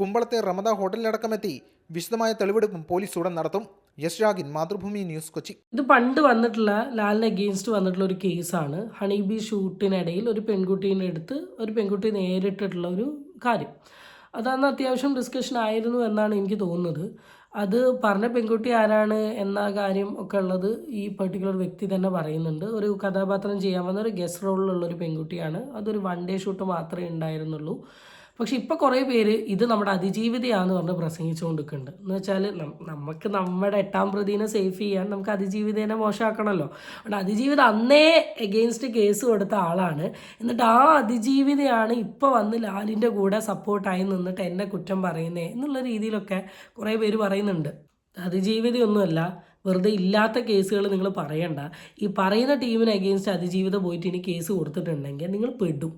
കുമ്പളത്തെ റമദ ഹോട്ടലിലടക്കമെത്തി വിശദമായ തെളിവെടുപ്പും പോലീസ് ഉടൻ നടത്തും. യശ് രാഗിൻ മാതൃഭൂമി ന്യൂസ് കൊച്ചി. ഇത് പണ്ട് വന്നിട്ടുള്ള ലാലിന് അഗെയിൻസ്റ്റ് വന്നിട്ടുള്ള ഒരു കേസാണ്. ഹണിബി ഷൂട്ടിനിടയിൽ ഒരു പെൺകുട്ടീനെ എടുത്ത് ഒരു പെൺകുട്ടി നേരിട്ടിട്ടുള്ള ഒരു കാര്യം. അതന്ന് അത്യാവശ്യം ഡിസ്കഷൻ ആയിരുന്നു എന്നാണ് എനിക്ക് തോന്നുന്നത്. അത് പറഞ്ഞ പെൺകുട്ടി ആരാണ് എന്ന കാര്യം ഒക്കെ ഉള്ളത് ഈ പെർട്ടിക്കുലർ വ്യക്തി തന്നെ പറയുന്നുണ്ട്. ഒരു കഥാപാത്രം ചെയ്യാൻ വന്ന ഒരു ഗസ്റ്റ് റോളിലുള്ള ഒരു പെൺകുട്ടിയാണ്. അതൊരു വൺ ഡേ ഷൂട്ട് മാത്രമേ ഉണ്ടായിരുന്നുള്ളൂ. പക്ഷെ ഇപ്പോൾ കുറേ പേര് ഇത് നമ്മുടെ അതിജീവിതയാന്ന് പറഞ്ഞ് പ്രസംഗിച്ചുകൊണ്ടിരിക്കുന്നുണ്ട്. എന്ന് വെച്ചാൽ നമുക്ക് നമ്മുടെ എട്ടാം പ്രതിനെ സേഫ് ചെയ്യാൻ നമുക്ക് അതിജീവിതനെ മോശമാക്കണമല്ലോ. അതുകൊണ്ട് അതിജീവിത അന്നേ എഗെയിൻസ്റ്റ് കേസ് കൊടുത്ത ആളാണ്. എന്നിട്ട് ആ അതിജീവിതയാണ് ഇപ്പോൾ വന്ന് ലാലിന്റെ കൂടെ സപ്പോർട്ടായി നിന്നിട്ട് എന്നെ കുറ്റം പറയുന്നേ എന്നുള്ള രീതിയിലൊക്കെ കുറേ പേര് പറയുന്നുണ്ട്. അതിജീവിതയൊന്നുമല്ല വെറുതെ ഇല്ലാത്ത കേസുകൾ നിങ്ങൾ പറയണ്ട. ഈ പറയുന്ന ടീമിന് അഗെയിൻസ്റ്റ് അതിജീവിതം പോയിട്ട് ഇനി കേസ് കൊടുത്തിട്ടുണ്ടെങ്കിൽ നിങ്ങൾ പെടും.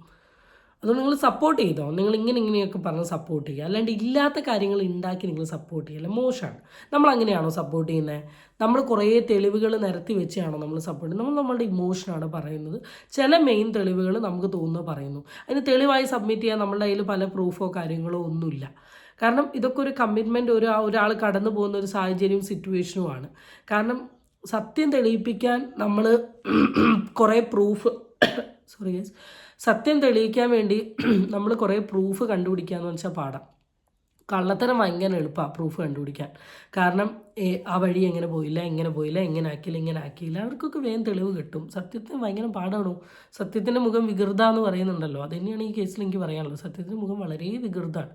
അതുകൊണ്ട് നിങ്ങൾ സപ്പോർട്ട് ചെയ്തോ? നിങ്ങൾ ഇങ്ങനെ ഇങ്ങനെയൊക്കെ പറഞ്ഞ് സപ്പോർട്ട് ചെയ്യുക. അല്ലാണ്ട് ഇല്ലാത്ത കാര്യങ്ങൾ ഉണ്ടാക്കി നിങ്ങൾ സപ്പോർട്ട് ചെയ്യില്ല? മോശമാണ്. നമ്മൾ അങ്ങനെയാണോ സപ്പോർട്ട് ചെയ്യുന്നത് നമ്മൾ കുറേ തെളിവുകൾ നിരത്തി വെച്ചാണോ നമ്മൾ സപ്പോർട്ട് ചെയ്യുന്നത്? നമ്മൾ നമ്മളുടെ ഇമോഷനാണ് പറയുന്നത്. ചില മെയിൻ തെളിവുകൾ നമുക്ക് തോന്നുന്നത് പറയുന്നു. അതിന് തെളിവായി സബ്മിറ്റ് ചെയ്യാൻ നമ്മളുടെ കയ്യിൽ പല പ്രൂഫോ കാര്യങ്ങളോ ഒന്നുമില്ല. കാരണം ഇതൊക്കെ ഒരു കമ്മിറ്റ്മെന്റ് ഒരു ഒരാൾ കടന്നു പോകുന്ന ഒരു സാഹചര്യവും സിറ്റുവേഷനുമാണ് കാരണം സത്യം തെളിയിപ്പിക്കാൻ നമ്മൾ കുറേ പ്രൂഫ് സോറി യെസ് സത്യം തെളിയിക്കാൻ വേണ്ടി നമ്മൾ കുറേ പ്രൂഫ് കണ്ടുപിടിക്കാന്ന് വെച്ചാൽ പാടാം. കള്ളത്തരം ഭയങ്കര എളുപ്പമാണ് പ്രൂഫ് കണ്ടുപിടിക്കാൻ. കാരണം ആ വഴി എങ്ങനെ പോയില്ല എങ്ങനെ പോയില്ല എങ്ങനെ ആക്കിയില്ല ഇങ്ങനെ ആക്കിയില്ല അവർക്കൊക്കെ വേഗം തെളിവ് കിട്ടും. സത്യത്തിന് ഭയങ്കര പാടാണോ? സത്യത്തിന്റെ മുഖം വികൃത എന്ന് പറയുന്നുണ്ടല്ലോ. അത് തന്നെയാണ് ഈ കേസിൽ എനിക്ക് പറയാനുള്ളത്. സത്യത്തിന്റെ മുഖം വളരെ വികൃതാണ്.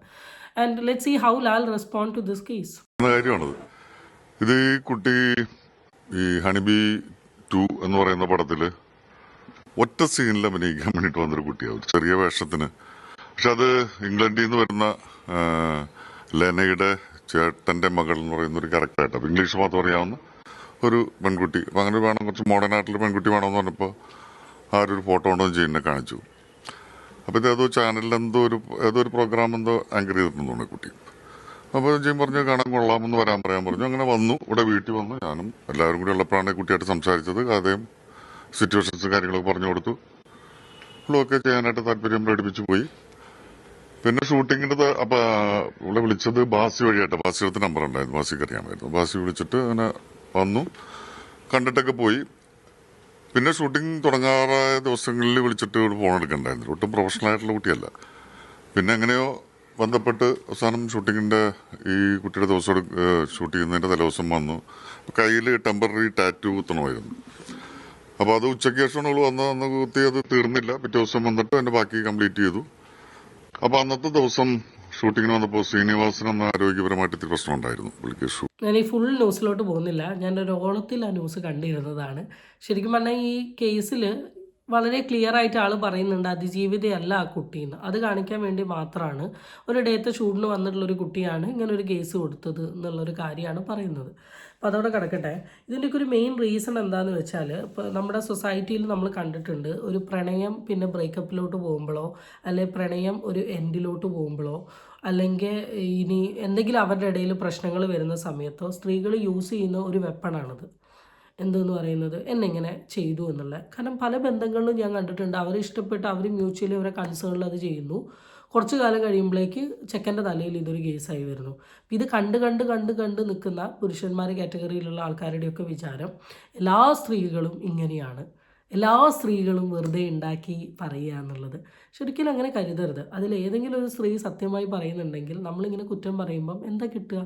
And let see how Lal respond to this case എന്ന ഇത് കുട്ടി ഈ ഹണിബി ടു എന്ന് പറയുന്ന പടത്തിൽ ഒറ്റ സീനിൽ അഭിനയിക്കാൻ വേണ്ടിട്ട് വന്നൊരു കുട്ടിയാവും. ചെറിയ വേഷത്തിന്. പക്ഷെ അത് ഇംഗ്ലണ്ടിൽ നിന്ന് വരുന്ന ലെനയുടെ ചേട്ടന്റെ മകൾ എന്ന് പറയുന്ന ഒരു ക്യാരക്ടറായിട്ട് അപ്പോൾ ഇംഗ്ലീഷ് മാത്രം അറിയാവുന്ന ഒരു പെൺകുട്ടി. അപ്പൊ അങ്ങനെ വേണം കുറച്ച് മോഡേൺ ആയിട്ടുള്ള പെൺകുട്ടി വേണമെന്ന് പറഞ്ഞപ്പോൾ ആ ഒരു ഫോട്ടോ കൊണ്ടും ചെയ്യുന്ന കാണിച്ചു. അപ്പോൾ ഇത് ഏതോ ചാനലിൽ എന്തോ ഒരു ഏതോ ഒരു പ്രോഗ്രാം എന്തോ ആങ്കർ ചെയ്തിട്ടുണ്ടോ കുട്ടി. അപ്പോൾ ജെയിം പറഞ്ഞു കാണാൻ കൊള്ളാമെന്ന് വരാൻ പറയാൻ പറഞ്ഞു. അങ്ങനെ വന്നു. ഇവിടെ വീട്ടിൽ വന്നു. ഞാനും എല്ലാവരും കൂടി ഉള്ളപ്പോഴാണ് കുട്ടിയായിട്ട് സംസാരിച്ചത്. കഥയും സിറ്റുവേഷൻസ് കാര്യങ്ങളൊക്കെ പറഞ്ഞു കൊടുത്തു. ഇവളൊക്കെ ചെയ്യാനായിട്ട് താല്പര്യം പ്രകടിപ്പിച്ചു പോയി. പിന്നെ ഷൂട്ടിങ്ങിന്റെ അപ്പൊ ഇവിടെ വിളിച്ചത് ബാസി വഴിയായിട്ട് ബാസിയുടെ നമ്പർ ഉണ്ടായിരുന്നു. ബാസിക്ക് അറിയാമായിരുന്നു ബാസി വിളിച്ചിട്ട് അങ്ങനെ വന്നു. കണ്ടിട്ടൊക്കെ പോയി. പിന്നെ ഷൂട്ടിംഗ് തുടങ്ങാറായ ദിവസങ്ങളിൽ വിളിച്ചിട്ട് ഇവിടെ ഫോൺ എടുക്കണ്ടായിരുന്നു. ഒട്ടും പ്രൊഫഷണൽ ആയിട്ടുള്ള കുട്ടിയല്ല. പിന്നെ എങ്ങനെയോ ബന്ധപ്പെട്ട് അവസാനം ഷൂട്ടിങ്ങിന്റെ ഈ കുട്ടിയുടെ ദിവസം ഷൂട്ട് ചെയ്യുന്നതിന്റെ തലേദിവസം വന്നു. കയ്യിൽ ടെമ്പററി ടാറ്റു കുത്തണമായിരുന്നു. അപ്പോൾ അത് ഉച്ചയ്ക്ക് ശേഷമാണ് അവൾ അന്ന് അന്ന് കുത്തി അത് തീർന്നില്ല. പിറ്റേ ദിവസം വന്നിട്ട് അതിന്റെ ബാക്കി കംപ്ലീറ്റ് ചെയ്തു. അപ്പോൾ അന്നത്തെ ദിവസം ഷൂട്ടിങ്ങിന് വന്നപ്പോൾ ശ്രീനിവാസൻ എന്ന ആരോഗ്യപരമായിട്ട് ഇത്തിരി പ്രശ്നം ഉണ്ടായിരുന്നു പുള്ളിക്ക് ഷൂ ഞാൻ ഈ ഫുൾ ന്യൂസിലോട്ട് പോകുന്നില്ല. ഞാൻ ഒരു ഓളത്തിൽ ആ ന്യൂസ് കണ്ടിരുന്നതാണ്. ശരിക്കും പറഞ്ഞാൽ ഈ കേസിൽ വളരെ ക്ലിയർ ആയിട്ട് ആൾ പറയുന്നുണ്ട് അതിജീവിതയല്ല ആ കുട്ടിയെന്ന് അത് കാണിക്കാൻ വേണ്ടി മാത്രമാണ് ഒരു ഡേറ്റ് ഷൂട്ടിന് വന്നിട്ടുള്ളൊരു കുട്ടിയാണ് ഇങ്ങനെ ഒരു കേസ് കൊടുത്തത് എന്നുള്ളൊരു കാര്യമാണ് പറയുന്നത്. അപ്പോൾ അതവിടെ കിടക്കട്ടെ. ഇതിന്റെയൊക്കെ ഒരു മെയിൻ റീസൺ എന്താണെന്ന് വെച്ചാൽ ഇപ്പോൾ നമ്മുടെ സൊസൈറ്റിയിൽ നമ്മൾ കണ്ടിട്ടുണ്ട് ഒരു പ്രണയം പിന്നെ ബ്രേക്കപ്പിലോട്ട് പോകുമ്പോഴോ അല്ലെ പ്രണയം ഒരു എൻഡിലോട്ട് പോകുമ്പോഴോ അല്ലെങ്കിൽ ഇനി എന്തെങ്കിലും അവരുടെ ഇടയിൽ പ്രശ്നങ്ങൾ വരുന്ന സമയത്തോ സ്ത്രീകൾ യൂസ് ചെയ്യുന്ന ഒരു വെപ്പണാണിത് എന്തെന്ന് പറയുന്നത് എന്നെങ്ങനെ ചെയ്തു എന്നുള്ളത് കാരണം പല ബന്ധങ്ങളിലും ഞാൻ കണ്ടിട്ടുണ്ട്. അവർ ഇഷ്ടപ്പെട്ട് അവർ മ്യൂച്വലി അവരെ കൺസേണിൽ അത് ചെയ്യുന്നു. കുറച്ച് കാലം കഴിയുമ്പോഴേക്ക് ചെക്കന്റെ തലയിൽ ഇതൊരു കേസായി വരുന്നു. ഇത് കണ്ട് കണ്ട് കണ്ട് കണ്ട് നിൽക്കുന്ന പുരുഷന്മാർ കാറ്റഗറിയിലുള്ള ആൾക്കാരുടെയൊക്കെ വിചാരം എല്ലാ സ്ത്രീകളും ഇങ്ങനെയാണ്. എല്ലാ സ്ത്രീകളും വെറുതെ ഉണ്ടാക്കി പറയുക എന്നുള്ളത്. ശരിക്കും അങ്ങനെ കരുതരുത്. അതിൽ ഏതെങ്കിലും ഒരു സ്ത്രീ സത്യമായി പറയുന്നുണ്ടെങ്കിൽ നമ്മളിങ്ങനെ കുറ്റം പറയുമ്പം എന്താ കിട്ടുക?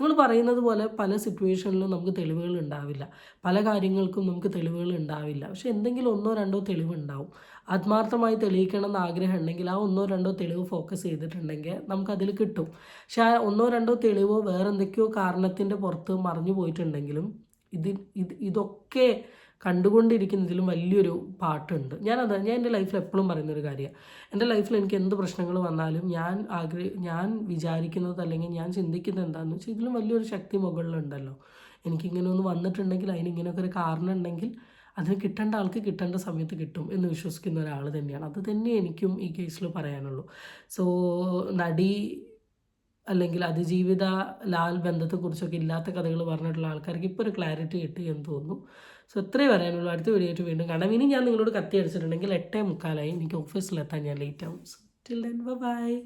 നിങ്ങൾ പറയുന്നത് പോലെ പല സിറ്റുവേഷനിലും നമുക്ക് തെളിവുകൾ ഉണ്ടാവില്ല. പല കാര്യങ്ങൾക്കും നമുക്ക് തെളിവുകൾ ഉണ്ടാവില്ല. പക്ഷെ എന്തെങ്കിലും ഒന്നോ രണ്ടോ തെളിവ് ഉണ്ടാവും ആത്മാർത്ഥമായി തെളിയിക്കണം എന്ന് ആഗ്രഹം ഉണ്ടെങ്കിൽ ആ ഒന്നോ രണ്ടോ തെളിവ് ഫോക്കസ് ചെയ്തിട്ടുണ്ടെങ്കിൽ നമുക്കതിൽ കിട്ടും. പക്ഷേ ആ ഒന്നോ രണ്ടോ തെളിവോ വേറെ എന്തൊക്കെയോ കാരണത്തിന്റെ പുറത്ത് മറിഞ്ഞു പോയിട്ടുണ്ടെങ്കിലും ഇത് ഇത് ഇതൊക്കെ കണ്ടുകൊണ്ടിരിക്കുന്നതിലും വലിയൊരു പാട്ടുണ്ട്. ഞാനത് ഞാൻ എന്റെ ലൈഫിൽ എപ്പോഴും പറയുന്നൊരു കാര്യമാണ് എന്റെ ലൈഫിൽ എനിക്ക് എന്ത് പ്രശ്നങ്ങൾ വന്നാലും ഞാൻ ആഗ്രഹ ഞാൻ വിചാരിക്കുന്നത് അല്ലെങ്കിൽ ഞാൻ ചിന്തിക്കുന്നത് എന്താണെന്ന് വെച്ചാൽ ഇതിലും വലിയൊരു ശക്തി മുകളിലുണ്ടല്ലോ. എനിക്കിങ്ങനെ ഒന്ന് വന്നിട്ടുണ്ടെങ്കിൽ അതിന് ഇങ്ങനെയൊക്കെ ഒരു കാരണം ഉണ്ടെങ്കിൽ അതിന് കിട്ടേണ്ട ആൾക്ക് കിട്ടേണ്ട സമയത്ത് കിട്ടും എന്ന് വിശ്വസിക്കുന്ന ഒരാൾ തന്നെയാണ്. അത് തന്നെ എനിക്കും ഈ കേസിൽ പറയാനുള്ളൂ. സോ നടി അല്ലെങ്കിൽ അതിജീവിത ലാൽ ബന്ധത്തെക്കുറിച്ചൊക്കെ ഇല്ലാത്ത കഥകൾ പറഞ്ഞിട്ടുള്ള ആൾക്കാർക്ക് ഇപ്പോൾ ഒരു ക്ലാരിറ്റി കിട്ടി എന്ന് തോന്നുന്നു. സോ ഇത്രയും പറയാനുള്ളൂ. അടുത്ത വീഡിയോ വീണ്ടും കാണാം. ഇനി ഞാൻ നിങ്ങളോട് കത്തി അടിച്ചിട്ടുണ്ടെങ്കിൽ എട്ടേ മുക്കാലായി എനിക്ക് ഓഫീസിലെത്താൻ ഞാൻ ലേറ്റ് ആവും. Till then bye